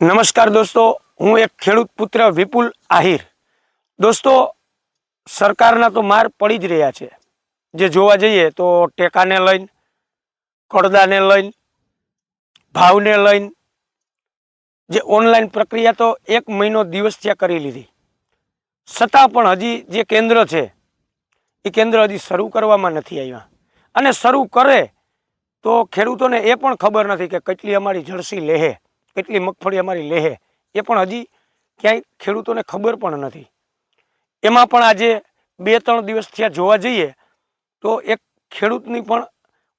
નમસ્કાર દોસ્તો, હું એક ખેડૂત પુત્ર વિપુલ આહિર. દોસ્તો, સરકારના તો માર પડી જ રહ્યા છે. જે જોવા જઈએ તો ટેકાને લઈને, કડદાને લઈને, ભાવને લઈને, જે ઓનલાઈન પ્રક્રિયા તો એક મહિનો દિવસ ત્યાં કરી લીધી. છતાં પણ હજી જે કેન્દ્ર છે, એ કેન્દ્ર હજી શરૂ કરવામાં નથી આવ્યા. અને શરૂ કરે તો ખેડૂતોને એ પણ ખબર નથી કે કેટલી અમારી જળસી લેહે. કેટલી મગફળી અમારી લેહે, એ પણ હજી ક્યાંય ખેડૂતોને ખબર પણ નથી. એમાં પણ આજે બે ત્રણ દિવસ થયા જોવા જઈએ, તો એક ખેડૂતની પણ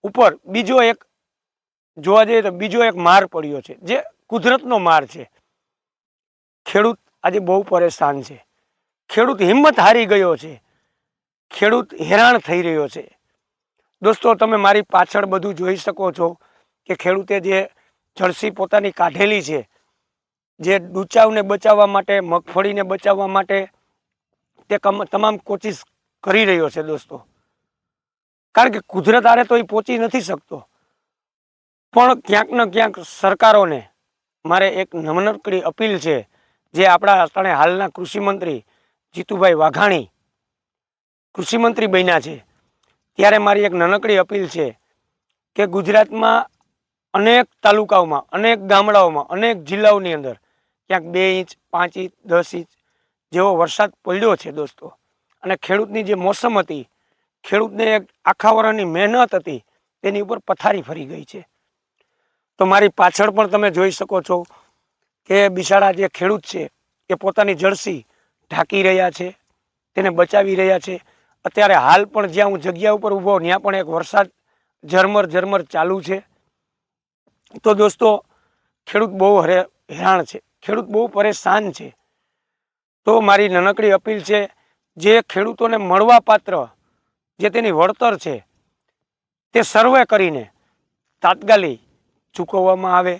ઉપર બીજો એક જોવા જઈએ તો બીજો એક માર પડ્યો છે, જે કુદરતનો માર છે. ખેડૂત આજે બહુ પરેશાન છે. ખેડૂત હિંમત હારી ગયો છે. ખેડૂત હેરાન થઈ રહ્યો છે. દોસ્તો, તમે મારી પાછળ બધું જોઈ શકો છો કે ખેડૂતે જે જળસી પોતાની કાઢેલી છે, જે ડૂચાવને બચાવવા માટે, મગફળીને બચાવવા માટે તે કમ, તમામ કોશિશ કરી રહ્યો છે દોસ્તો. કારણ કે કુદરત આરે તો એ પહોંચી નથી શકતો. પણ ક્યાંક ને ક્યાંક સરકારોને મારે એક નમનકડી અપીલ છે, જે આપણા અત્યારે હાલના કૃષિમંત્રી જીતુભાઈ વાઘાણી કૃષિમંત્રી બન્યા છે. ત્યારે મારી એક નાનકડી અપીલ છે કે ગુજરાતમાં અનેક તાલુકાઓમાં, અનેક ગામડાઓમાં, અનેક જિલ્લાઓની અંદર ક્યાંક બે ઇંચ, પાંચ ઇંચ, દસ ઇંચ જેવો વરસાદ પડ્યો છે દોસ્તો. અને ખેડૂતની જે મોસમ હતી, ખેડૂતને એક આખા વર્ષની મહેનત હતી, તેની ઉપર પથારી ફરી ગઈ છે. તો મારી પાછળ પણ તમે જોઈ શકો છો કે બિસાડા જે ખેડૂત છે, એ પોતાની જળસી ઢાંકી રહ્યા છે, તેને બચાવી રહ્યા છે. અત્યારે હાલ પણ જ્યાં હું જગ્યા ઉપર ઊભો, ત્યાં પણ એક વરસાદ ઝરમર ઝરમર ચાલુ છે. તો દોસ્તો, ખેડૂત બહુ હરે, હેરાન છે. ખેડૂત બહુ પરેશાન છે. તો મારી નાનકડી અપીલ છે, જે ખેડૂતોને મળવા પાત્ર, જે તેની વળતર છે, તે સર્વે કરીને તાત્કાલિક ચૂકવવામાં આવે.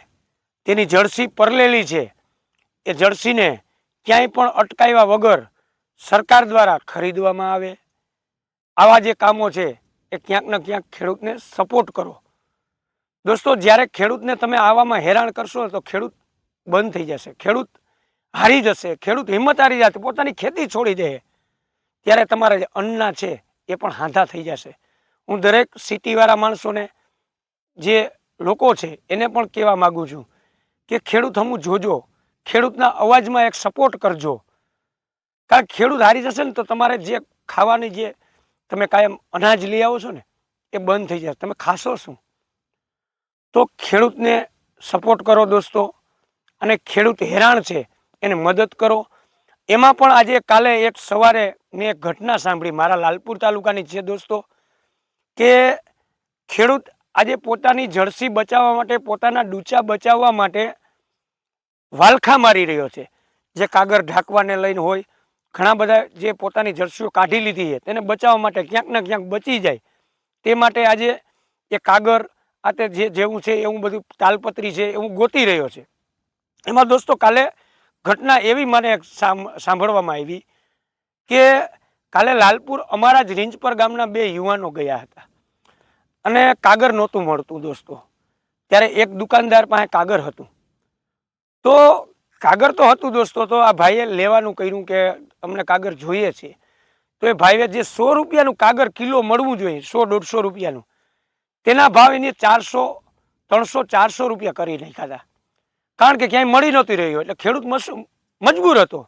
તેની જળસી પરલેલી છે. એ જળસીને ક્યાંય પણ અટકાવ્યા વગર સરકાર દ્વારા ખરીદવામાં આવે. આવા જે કામો છે, એ ક્યાંક ને ક્યાંક ખેડૂતને સપોર્ટ કરો. દોસ્તો, જ્યારે ખેડૂતને તમે આવામાં હેરાન કરશો, તો ખેડૂત બંધ થઈ જશે. ખેડૂત હારી જશે. ખેડૂત હિંમત હારી જશે પોતાની ખેતી છોડી દે. ત્યારે તમારા જે અન્નના છે, એ પણ હાંધા થઈ જશે. હું દરેક સિટીવાળા માણસોને, જે લોકો છે, એને પણ કહેવા માગું છું કે ખેડૂત હમું જોજો. ખેડૂતના અવાજમાં એક સપોર્ટ કરજો. કારણ ખેડૂત હારી જશે ને, તો તમારે જે ખાવાની જે તમે કાયમ અનાજ લઈ આવો છો ને, એ બંધ થઈ જશે. તમે ખાશો શું? તો ખેડૂતને સપોર્ટ કરો દોસ્તો. અને ખેડૂત હેરાન છે, એને મદદ કરો. એમાં પણ આજે કાલે એક સવારે મેં એક ઘટના સાંભળી મારા લાલપુર તાલુકાની છે દોસ્તો, કે ખેડૂત આજે પોતાની જળસી બચાવવા માટે, પોતાના ડૂચા બચાવવા માટે વાલખા મારી રહ્યો છે. જે કાગર ઢાંકવાને લઈને હોય, ઘણા બધા જે પોતાની જળસીઓ કાઢી લીધી છે, તેને બચાવવા માટે ક્યાંક ને ક્યાંક બચી જાય. તે માટે આજે એ કાગર આ તે જે જેવું છે, એવું બધું તાલપત્રી છે, એવું ગોતી રહ્યો છે. એમાં દોસ્તો કાલે ઘટના એવી મને સાંભળવામાં આવી કે કાલે લાલપુર અમારા જ રીંજપર ગામના બે યુવાનો ગયા હતા. અને કાગર નહોતું મળતું દોસ્તો. ત્યારે એક દુકાનદાર પાસે કાગર હતું. તો કાગર તો હતું દોસ્તો, તો આ ભાઈએ લેવાનું કર્યું કે અમને કાગર જોઈએ છે. તો એ ભાઈએ જે સો રૂપિયાનું કાગર કિલો મળવું જોઈએ, સો, દોઢસો રૂપિયાનું તેના ભાવ એને ચારસો, ત્રણસો, ચારસો રૂપિયા કરી નાખ્યા હતા. કારણ કે ક્યાંય મળી નહોતી રહ્યો એટલે ખેડૂત મજબૂર હતો.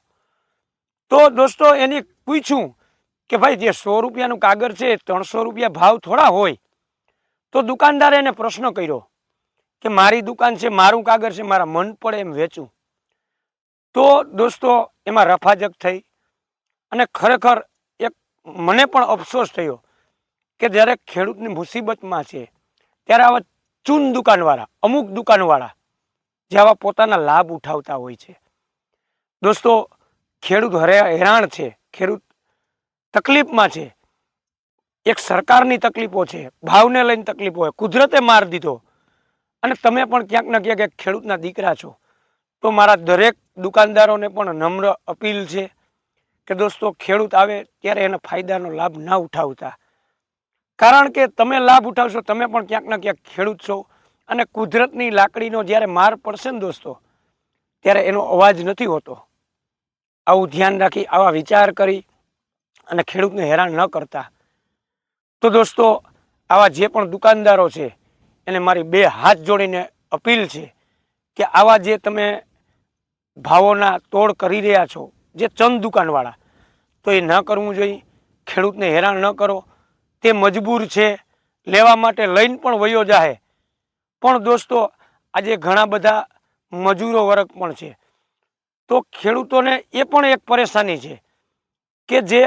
તો દોસ્તો એને પૂછ્યું કે ભાઈ જે સો રૂપિયાનું કાગર છે, ત્રણસો રૂપિયા ભાવ થોડા હોય? તો દુકાનદારે એને પ્રશ્ન કર્યો કે મારી દુકાન છે, મારું કાગર છે, મારા મન પડે એમ વેચું. તો દોસ્તો એમાં રફાજક થઈ અને ખરેખર એક મને પણ અફસોસ થયો કે જ્યારે ખેડૂતની મુસીબતમાં છે, ત્યારે આવા ચૂન દુકાનવાળા, અમુક દુકાનવાળા જે આવા પોતાના લાભ ઉઠાવતા હોય છે. દોસ્તો, ખેડૂત હરે હેરાન છે, ખેડૂત તકલીફમાં છે. એક સરકારની તકલીફો છે, ભાવને લઈને તકલીફો હોય, કુદરતે માર દીધો. અને તમે પણ ક્યાંક ને ક્યાંક એક ખેડૂતના દીકરા છો. તો મારા દરેક દુકાનદારોને પણ નમ્ર અપીલ છે કે દોસ્તો, ખેડૂત આવે ત્યારે એના ફાયદાનો લાભ ના ઉઠાવતા. કારણ કે તમે લાભ ઉઠાવશો, તમે પણ ક્યાંક ને ક્યાંક ખેડૂત છો. અને કુદરતની લાકડીનો જ્યારે માર પડશે ને દોસ્તો, ત્યારે એનો અવાજ નથી હોતો. આવું ધ્યાન રાખી, આવા વિચાર કરી અને ખેડૂતને હેરાન ન કરતા. તો દોસ્તો, આવા જે પણ દુકાનદારો છે, એને મારી બે હાથ જોડીને અપીલ છે કે આવા જે તમે ભાવોના તોડ કરી રહ્યા છો, જે ચંદ દુકાનવાળા, તો એ ન કરવું જોઈએ. ખેડૂતને હેરાન ન કરો. તે મજબૂર છે, લેવા માટે લઈને પણ વયો જાહે. પણ દોસ્તો, આજે ઘણા બધા મજૂરો વર્ગ પણ છે. તો ખેડૂતોને એ પણ એક પરેશાની છે કે જે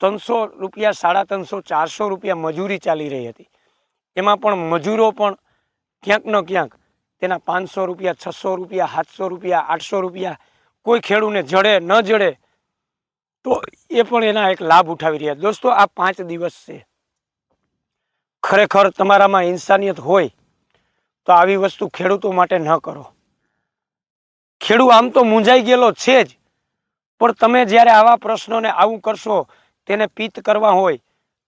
ત્રણસો રૂપિયા, સાડા ત્રણસો, ચારસો રૂપિયા મજૂરી ચાલી રહી હતી. એમાં પણ મજૂરો પણ ક્યાંક ન ક્યાંક તેના પાંચસો રૂપિયા, છસો રૂપિયા, સાતસો રૂપિયા, આઠસો રૂપિયા કોઈ ખેડૂને જડે, ન જડે તો એ પણ એના એક લાભ ઉઠાવી રહ્યા. દોસ્તો, આ પાંચ દિવસ છે. ખરેખર તમારામાં ઇન્સાનિયત હોય તો આવી વસ્તુ ખેડૂતો માટે ન કરો. ખેડૂત આમ તો મૂંઝાઈ ગયેલો છે જ, પણ તમે જ્યારે આવા પ્રશ્નોને આવું કરશો, તેને પિત્ત કરવા હોય,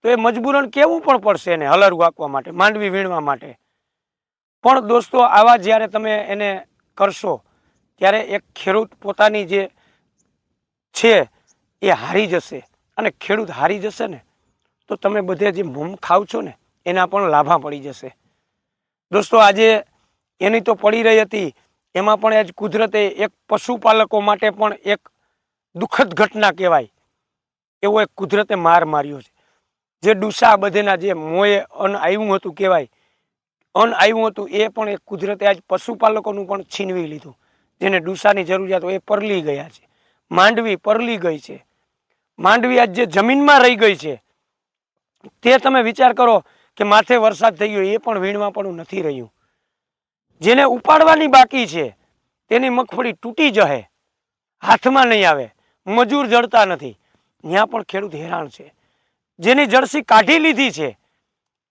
તો એ મજબૂરન કેવું પણ પડશે એને હલર વાંકવા માટે, માંડવી વીણવા માટે. પણ દોસ્તો, આવા જ્યારે તમે એને કરશો, ત્યારે એક ખેડૂત પોતાની જે છે એ હારી જશે અને ખેડૂત હારી જશે ને, તો તમે બધે જે મૂમ ખાવ છો ને, એના પણ લાભા પડી જશે. દોસ્તો, આજે એની તો પડી રહી હતી, એમાં પણ આજ કુદરતે એક પશુપાલકો માટે પણ એક દુઃખદ ઘટના કહેવાય, એવો એક કુદરતે માર માર્યો છે. જે ડુસા બધેના જે મોએ અન્ન આવ્યું હતું કહેવાય, અન્ન આવ્યું હતું એ પણ એક કુદરતે આજ પશુપાલકોનું પણ છીનવી લીધું, જેને ડુસાની જરૂરિયાત એ પરલી ગયા છે, માંડવી પરલી ગઈ છે. માંડવી આજ જે જમીનમાં રહી ગઈ છે, તે તમે વિચાર કરો કે માથે વરસાદ થઈ ગયો, એ પણ વીણવા પણ નથી રહ્યું. જેને ઉપાડવાની બાકી છે, તેની મગફળી તૂટી જશે હાથમાં નહીં આવે, મજૂર જડતા નથી. ત્યાં પણ ખેડૂત હેરાન છે. જેની જળસી કાઢી લીધી છે,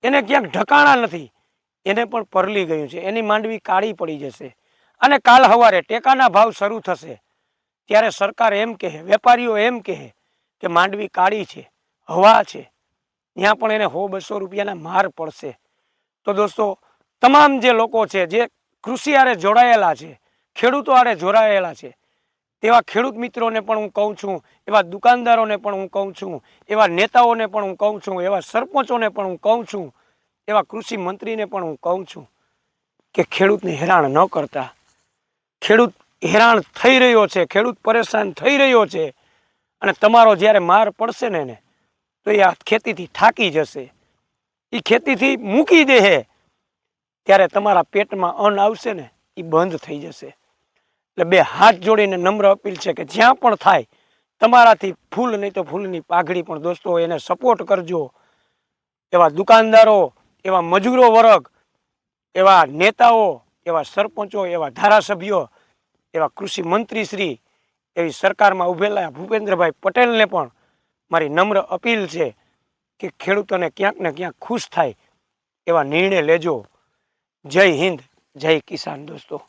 એને ક્યાંક ઢકાણા નથી, એને પણ પરલી ગયું છે. એની માંડવી કાળી પડી જશે અને કાલ સવારે ટેકાના ભાવ શરૂ થશે. ત્યારે સરકાર એમ કહે, વેપારીઓ એમ કહે કે માંડવી કાળી છે, હવા છે, ત્યાં પણ એને હો બસો રૂપિયાના માર પડશે. તો દોસ્તો, તમામ જે લોકો છે, જે કૃષિ આરે જોડાયેલા છે, ખેડૂતો આરે જોડાયેલા છે, તેવા ખેડૂત મિત્રોને પણ હું કહું છું, એવા દુકાનદારોને પણ હું કહું છું, એવા નેતાઓને પણ હું કહું છું, એવા સરપંચોને પણ હું કહું છું, એવા કૃષિ મંત્રીને પણ હું કહું છું કે ખેડૂતને હેરાન ન કરતા. ખેડૂત હેરાન થઈ રહ્યો છે, ખેડૂત પરેશાન થઈ રહ્યો છે અને તમારો જ્યારે માર પડશે ને એને, તો એ આ ખેતીથી થાકી જશે. એ ખેતીથી મૂકી દે ત્યારે તમારા પેટમાં અન્ન આવશે ને એ બંધ થઈ જશે. એટલે બે હાથ જોડીને નમ્ર અપીલ છે કે જ્યાં પણ થાય, તમારાથી ફૂલ નહીં તો ફૂલની પાઘડી પણ દોસ્તો એને સપોર્ટ કરજો. એવા દુકાનદારો, એવા મજૂરો વર્ગ, એવા નેતાઓ, એવા સરપંચો, એવા ધારાસભ્યો, એવા કૃષિ મંત્રીશ્રી એવી સરકારમાં ઉભેલા ભૂપેન્દ્રભાઈ પટેલને પણ મારી નમ્ર અપીલ છે કે ખેડૂતોને ક્યાંક ને ક્યાંક ખુશ થાય એવા નિર્ણય લેજો. જય હિન્દ, જય કિસાન દોસ્તો.